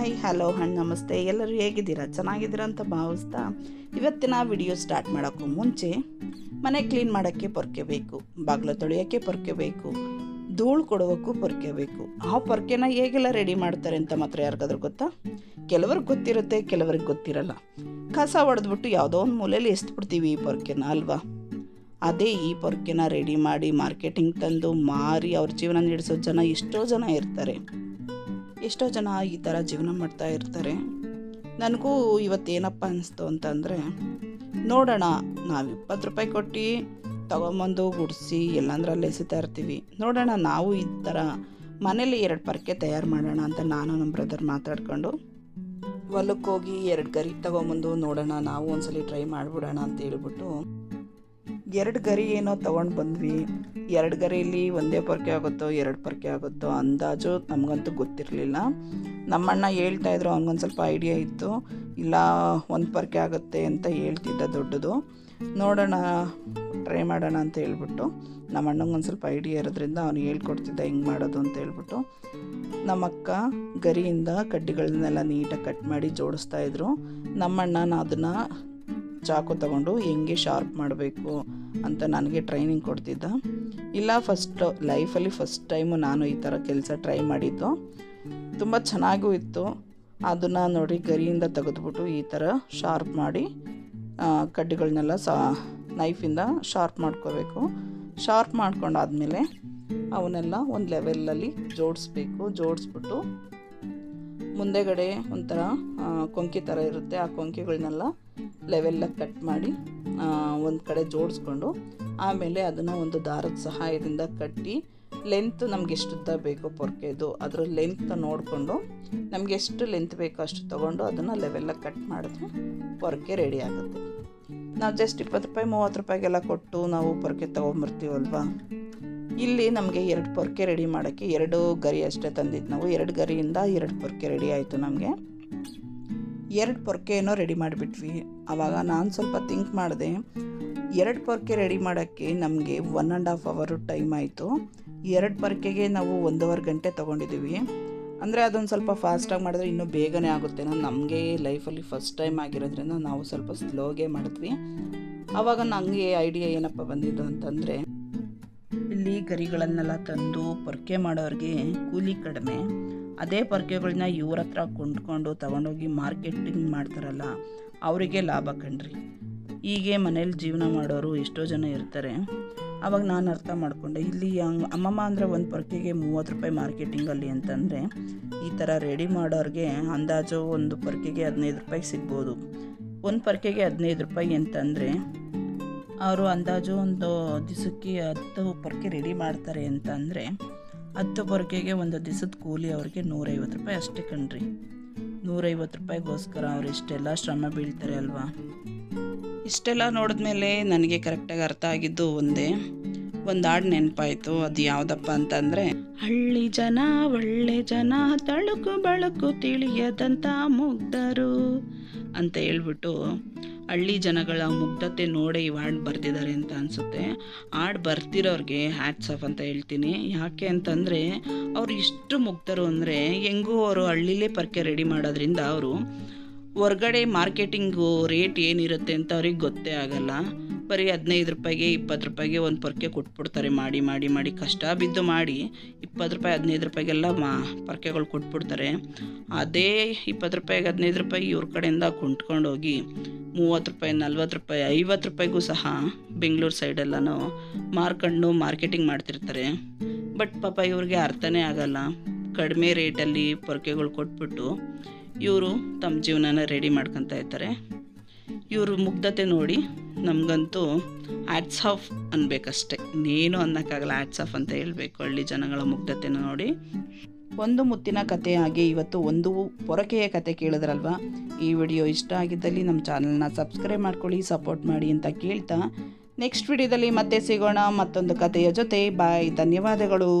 Hi, hello, ಹಣ್ಣು, ನಮಸ್ತೆ. ಎಲ್ಲರೂ ಹೇಗಿದ್ದೀರಾ? ಚೆನ್ನಾಗಿದ್ದೀರಾ ಅಂತ ಭಾವಿಸ್ತಾ ಇವತ್ತಿನ ವಿಡಿಯೋ ಸ್ಟಾರ್ಟ್ ಮಾಡೋಕ್ಕೂ ಮುಂಚೆ ಮನೆ ಕ್ಲೀನ್ ಮಾಡೋಕ್ಕೆ ಪೊರ್ಕೆ ಬೇಕು, ಬಾಗಿಲು ತೊಳೆಯೋಕ್ಕೆ ಪೊರ್ಕೆ ಬೇಕು, ಧೂಳು ಕೊಡೋಕ್ಕೂ ಪೊರ್ಕೆ ಬೇಕು. ಆ ಪೊರ್ಕೆನ ಹೇಗೆಲ್ಲ ರೆಡಿ ಮಾಡ್ತಾರೆ ಅಂತ ಮಾತ್ರ ಯಾರಿಗಾದ್ರೂ ಗೊತ್ತಾ? ಕೆಲವ್ರಿಗೆ ಗೊತ್ತಿರುತ್ತೆ, ಕೆಲವ್ರಿಗೆ ಗೊತ್ತಿರಲ್ಲ. ಕಸ ಹೊಡೆದ್ಬಿಟ್ಟು ಯಾವುದೋ ಒಂದು ಮೂಲೆಯಲ್ಲಿ ಎಸ್ಬಿಡ್ತೀವಿ ಈ ಪೊರ್ಕೆನ, ಅಲ್ವಾ? ಅದೇ ಈ ಪೊರ್ಕೆನ ರೆಡಿ ಮಾಡಿ ಮಾರ್ಕೆಟಿಂಗ್ ತಂದು ಮಾರಿ ಅವ್ರ ಜೀವನ ನಡೆಸೋ ಜನ ಎಷ್ಟೋ ಜನ ಇರ್ತಾರೆ. ಎಷ್ಟೋ ಜನ ಈ ಥರ ಜೀವನ ಮಾಡ್ತಾ ಇರ್ತಾರೆ. ನನಗೂ ಇವತ್ತೇನಪ್ಪ ಅನಿಸ್ತು ಅಂತಂದರೆ, ನೋಡೋಣ, ನಾವು ಇಪ್ಪತ್ತು ರೂಪಾಯಿ ಕೊಟ್ಟು ತೊಗೊಂಬಂದು ಗುಡಿಸಿ ಎಲ್ಲಂದ್ರಲ್ಲಿ ಎಸಿತಾ ಇರ್ತೀವಿ. ನೋಡೋಣ, ನಾವು ಈ ಥರ ಮನೇಲಿ ಎರಡು ಪರ್ಕೆ ತಯಾರು ಮಾಡೋಣ ಅಂತ ನಾನು ನಮ್ಮ ಬ್ರದರ್ ಮಾತಾಡ್ಕೊಂಡು ಹೊಲಕ್ಕೆ ಹೋಗಿ ಎರಡು ಗರಿ ತೊಗೊಂಬಂದು ನೋಡೋಣ, ನಾವು ಒಂದ್ಸಲಿ ಟ್ರೈ ಮಾಡಿಬಿಡೋಣ ಅಂತ ಹೇಳ್ಬಿಟ್ಟು ಎರಡು ಗರಿ ಏನೋ ತೊಗೊಂಡು ಬಂದ್ವಿ. ಎರಡು ಗರಿಯಲ್ಲಿ ಒಂದೇ ಪೊರ್ಕೆ ಆಗುತ್ತೋ, ಎರಡು ಪೊರ್ಕೆ ಆಗುತ್ತೋ ಅಂದಾಜು ನಮಗಂತೂ ಗೊತ್ತಿರಲಿಲ್ಲ. ನಮ್ಮಣ್ಣ ಹೇಳ್ತಾ ಇದ್ರು, ಅವ್ನಿಗೊಂದು ಸ್ವಲ್ಪ ಐಡಿಯಾ ಇತ್ತು. ಇಲ್ಲ, ಒಂದು ಪೊರ್ಕೆ ಆಗುತ್ತೆ ಅಂತ ಹೇಳ್ತಿದ್ದ ದೊಡ್ಡದು. ನೋಡೋಣ ಟ್ರೈ ಮಾಡೋಣ ಅಂತ ಹೇಳ್ಬಿಟ್ಟು ನಮ್ಮ ಅಣ್ಣಂಗೆ ಒಂದು ಸ್ವಲ್ಪ ಐಡಿಯಾ ಇರೋದ್ರಿಂದ ಅವ್ನು ಹೇಳ್ಕೊಡ್ತಿದ್ದ ಹೆಂಗೆ ಮಾಡೋದು ಅಂತ ಹೇಳ್ಬಿಟ್ಟು ನಮ್ಮಕ್ಕ ಗರಿಯಿಂದ ಕಡ್ಡಿಗಳನ್ನೆಲ್ಲ ನೀಟಾಗಿ ಕಟ್ ಮಾಡಿ ಜೋಡಿಸ್ತಾ ಇದ್ರು. ನಮ್ಮಣ್ಣ ಅದನ್ನು ಚಾಕು ತಗೊಂಡು ಹೆಂಗೆ ಶಾರ್ಪ್ ಮಾಡಬೇಕು ಅಂತ ನನಗೆ ಟ್ರೈನಿಂಗ್ ಕೊಡ್ತಿದ್ದ. ಇಲ್ಲ ಫಸ್ಟ್ ಲೈಫಲ್ಲಿ ಫಸ್ಟ್ ಟೈಮು ನಾನು ಈ ಥರ ಕೆಲಸ ಟ್ರೈ ಮಾಡಿದ್ದು. ತುಂಬ ಚೆನ್ನಾಗೂ ಇತ್ತು. ಅದನ್ನು ನೋಡಿ ಗರಿಯಿಂದ ತೆಗೆದುಬಿಟ್ಟು ಈ ಥರ ಶಾರ್ಪ್ ಮಾಡಿ ಕಡ್ಡಿಗಳನ್ನೆಲ್ಲ ಸಾ ನೈಫಿಂದ ಶಾರ್ಪ್ ಮಾಡ್ಕೋಬೇಕು. ಶಾರ್ಪ್ ಮಾಡ್ಕೊಂಡಾದ್ಮೇಲೆ ಅವನ್ನೆಲ್ಲ ಒಂದು ಲೆವೆಲಲ್ಲಿ ಜೋಡಿಸ್ಬೇಕು. ಜೋಡಿಸ್ಬಿಟ್ಟು ಮುಂದೆಗಡೆ ಒಂಥರ ಕೊಂಕಿ ಥರ ಇರುತ್ತೆ. ಆ ಕೊಂಕಿಗಳನ್ನೆಲ್ಲ ಲೆವೆಲ್ಲಾಗಿ ಕಟ್ ಮಾಡಿ ಒಂದು ಕಡೆ ಜೋಡಿಸ್ಕೊಂಡು, ಆಮೇಲೆ ಅದನ್ನು ಒಂದು ದಾರದ ಸಹಾಯದಿಂದ ಕಟ್ಟಿ ಲೆಂತ್ ನಮ್ಗೆ ಎಷ್ಟು ಉದ್ದ ಬೇಕೋ ಪೊರ್ಕೆದು, ಅದರ ಲೆಂತ್ ನೋಡಿಕೊಂಡು, ನಮಗೆ ಎಷ್ಟು ಲೆಂತ್ ಬೇಕೋ ಅಷ್ಟು ತೊಗೊಂಡು ಅದನ್ನು ಲೆವೆಲ್ಲಾಗಿ ಕಟ್ ಮಾಡಿದ್ರೆ ಪೊರ್ಕೆ ರೆಡಿ ಆಗುತ್ತೆ. ನಾವು ಜಸ್ಟ್ ಇಪ್ಪತ್ತು ರೂಪಾಯಿ, ಮೂವತ್ತು ರೂಪಾಯಿಗೆಲ್ಲ ಕೊಟ್ಟು ನಾವು ಪೊರ್ಕೆ ತೊಗೊಂಬರ್ತೀವಲ್ವಾ ಇಲ್ಲಿ ನಮಗೆ ಎರಡು ಪೊರ್ಕೆ ರೆಡಿ ಮಾಡೋಕ್ಕೆ ಎರಡು ಗರಿ ಅಷ್ಟೇ ತಂದಿದ್ದು ನಾವು. ಎರಡು ಗರಿಯಿಂದ ಎರಡು ಪೊರ್ಕೆ ರೆಡಿ ಆಯಿತು ನಮಗೆ. ಎರಡು ಪೊರ್ಕೆ ಏನೋ ರೆಡಿ ಮಾಡಿಬಿಟ್ವಿ. ಆವಾಗ ನಾನು ಸ್ವಲ್ಪ ಥಿಂಕ್ ಮಾಡಿದೆ. ಎರಡು ಪೊರ್ಕೆ ರೆಡಿ ಮಾಡೋಕ್ಕೆ ನಮಗೆ ಒನ್ ಆ್ಯಂಡ್ ಹಾಫ್ ಅವರು ಟೈಮ್ ಆಯಿತು. ಎರಡು ಪೊರ್ಕೆಗೆ ನಾವು ಒಂದೂವರೆ ಗಂಟೆ ತೊಗೊಂಡಿದ್ದೀವಿ ಅಂದರೆ ಅದೊಂದು ಸ್ವಲ್ಪ ಫಾಸ್ಟಾಗಿ ಮಾಡಿದ್ರೆ ಇನ್ನೂ ಬೇಗನೆ ಆಗುತ್ತೆ. ನಮಗೆ ಲೈಫಲ್ಲಿ ಫಸ್ಟ್ ಟೈಮ್ ಆಗಿರೋದ್ರಿಂದ ನಾವು ಸ್ವಲ್ಪ ಸ್ಲೋಗೆ ಮಾಡಿದ್ವಿ. ಆವಾಗ ನನಗೆ ಐಡಿಯಾ ಏನಪ್ಪ ಬಂದಿದ್ದು ಅಂತಂದರೆ, ಇಲ್ಲಿ ಗರಿಗಳನ್ನೆಲ್ಲ ತಂದು ಪೊರ್ಕೆ ಮಾಡೋರಿಗೆ ಕೂಲಿ ಕಡಿಮೆ. ಅದೇ ಪೊರಕೆಗಳನ್ನ ಇವ್ರ ಹತ್ರ ಕೊಂಡ್ಕೊಂಡು ತಗೊಂಡೋಗಿ ಮಾರ್ಕೆಟಿಂಗ್ ಮಾಡ್ತಾರಲ್ಲ, ಅವರಿಗೆ ಲಾಭ ಕಣ್ರಿ. ಹೀಗೆ ಮನೇಲಿ ಜೀವನ ಮಾಡೋರು ಎಷ್ಟೋ ಜನ ಇರ್ತಾರೆ. ಆವಾಗ ನಾನು ಅರ್ಥ ಮಾಡಿಕೊಂಡೆ, ಇಲ್ಲಿ ಹಂಗೆ ಅಮ್ಮಮ್ಮ ಅಂದರೆ ಒಂದು ಪೊರ್ಕೆಗೆ ಮೂವತ್ತು ರೂಪಾಯಿ ಮಾರ್ಕೆಟಿಂಗಲ್ಲಿ ಅಂತಂದರೆ, ಈ ಥರ ರೆಡಿ ಮಾಡೋರಿಗೆ ಅಂದಾಜು ಒಂದು ಪೊರ್ಕೆಗೆ ಹದಿನೈದು ರೂಪಾಯಿ ಸಿಗ್ಬೋದು. ಒಂದು ಪೊರ್ಕೆಗೆ ಹದಿನೈದು ರೂಪಾಯಿ ಅಂತಂದರೆ, ಅವರು ಅಂದಾಜು ಒಂದು ದಿವಸಕ್ಕೆ ಹತ್ತು ಪೊರ್ಕೆ ರೆಡಿ ಮಾಡ್ತಾರೆ ಅಂತ ಅಂದರೆ ಹತ್ತು ಪೊರಕೆಗೆ ಒಂದು ದಿವಸದ ಕೂಲಿ ಅವ್ರಿಗೆ ನೂರೈವತ್ತು ರೂಪಾಯಿ ಅಷ್ಟೇ ಕಣ್ರಿ. ನೂರೈವತ್ತು ರೂಪಾಯಿಗೋಸ್ಕರ ಅವ್ರು ಇಷ್ಟೆಲ್ಲ ಶ್ರಮ ಬೀಳ್ತಾರೆ ಅಲ್ವಾ? ಇಷ್ಟೆಲ್ಲ ನೋಡಿದ್ಮೇಲೆ ನನಗೆ ಕರೆಕ್ಟಾಗಿ ಅರ್ಥ ಆಗಿದ್ದು ಒಂದೇ ಒಂದು ಹಾಡು ನೆನಪಾಯಿತು. ಅದು ಯಾವುದಪ್ಪ ಅಂತಂದರೆ, ಹಳ್ಳಿ ಜನ ಒಳ್ಳೆ ಜನ, ತಳುಕು ಬಳಕು ತಿಳಿಯದಂತ ಮುಗ್ಧರು ಅಂತ ಹೇಳ್ಬಿಟ್ಟು ಹಳ್ಳಿ ಜನಗಳ ಮುಗ್ಧತೆ ನೋಡೇ ಈ ಹಾಡು ಬರ್ತಿದ್ದಾರೆ ಅಂತ ಅನಿಸುತ್ತೆ. ಹಾಡು ಬರ್ತಿರೋರಿಗೆ ಹ್ಯಾಟ್ಸ್ ಆಫ್ ಅಂತ ಹೇಳ್ತೀನಿ. ಯಾಕೆ ಅಂತಂದರೆ ಅವ್ರು ಇಷ್ಟು ಮುಗ್ಧರು ಅಂದರೆ ಹೆಂಗೂ ಅವರು ಹಳ್ಳಿಲೇ ಪರ್ಕೆ ರೆಡಿ ಮಾಡೋದ್ರಿಂದ ಅವರು ಹೊರ್ಗಡೆ ಮಾರ್ಕೆಟಿಂಗು ರೇಟ್ ಏನಿರುತ್ತೆ ಅಂತ ಅವ್ರಿಗೆ ಗೊತ್ತೇ ಆಗಲ್ಲ. ಬರೀ ಹದಿನೈದು ರೂಪಾಯಿಗೆ, ಇಪ್ಪತ್ತು ರೂಪಾಯಿಗೆ ಒಂದು ಪೊರ್ಕೆ ಕೊಟ್ಬಿಡ್ತಾರೆ. ಮಾಡಿ ಮಾಡಿ ಮಾಡಿ ಕಷ್ಟ ಬಿದ್ದು ಮಾಡಿ ಇಪ್ಪತ್ತು ರೂಪಾಯಿ, ಹದಿನೈದು ರೂಪಾಯಿಗೆಲ್ಲ ಮಾ, ಪೊರ್ಕೆಗಳು ಕೊಟ್ಬಿಡ್ತಾರೆ. ಅದೇ ಇಪ್ಪತ್ತು ರೂಪಾಯಿಗೆ, ಹದಿನೈದು ರೂಪಾಯಿ ಇವ್ರ ಕಡೆಯಿಂದ ಕೊಂಡ್ಕೊಂಡೋಗಿ ಮೂವತ್ತು ರೂಪಾಯಿ, ನಲ್ವತ್ತು ರೂಪಾಯಿ, ಐವತ್ತು ರೂಪಾಯಿಗೂ ಸಹ ಬೆಂಗಳೂರು ಸೈಡೆಲ್ಲನೂ ಮಾರ್ಕೊಂಡು ಮಾರ್ಕೆಟಿಂಗ್ ಮಾಡ್ತಿರ್ತಾರೆ. ಬಟ್ ಪಾಪ ಇವ್ರಿಗೆ ಅರ್ಥನೇ ಆಗಲ್ಲ. ಕಡಿಮೆ ರೇಟಲ್ಲಿ ಪೊರ್ಕೆಗಳು ಕೊಟ್ಬಿಟ್ಟು ಇವರು ತಮ್ಮ ಜೀವನನ ರೆಡಿ ಮಾಡ್ಕೊತಾ ಇರ್ತಾರೆ. ಇವರು ಮುಗ್ಧತೆ ನೋಡಿ ನಮಗಂತೂ ಆ್ಯಟ್ಸ್ ಆಫ್ ಅನ್ಬೇಕಷ್ಟೆ. ಇನ್ನೇನು ಅನ್ನೋಕ್ಕಾಗಲ್ಲ ಆ್ಯಟ್ಸ್ ಆಫ್ ಅಂತ ಹೇಳಬೇಕು ಹಳ್ಳಿ ಜನಗಳ ಮುಗ್ಧತೆನ ನೋಡಿ. ಒಂದು ಮುತ್ತಿನ ಕತೆ ಹಾಗೆ ಇವತ್ತು ಒಂದು ಪೊರಕೆಯ ಕತೆ ಕೇಳಿದ್ರಲ್ವ? ಈ ವಿಡಿಯೋ ಇಷ್ಟ ಆಗಿದ್ದಲ್ಲಿ ನಮ್ಮ ಚಾನಲ್ನ ಸಬ್ಸ್ಕ್ರೈಬ್ ಮಾಡ್ಕೊಳ್ಳಿ, ಸಪೋರ್ಟ್ ಮಾಡಿ ಅಂತ ಕೇಳ್ತಾ, ನೆಕ್ಸ್ಟ್ ವಿಡಿಯೋದಲ್ಲಿ ಮತ್ತೆ ಸಿಗೋಣ ಮತ್ತೊಂದು ಕಥೆಯ ಜೊತೆ. ಬಾಯ್, ಧನ್ಯವಾದಗಳು.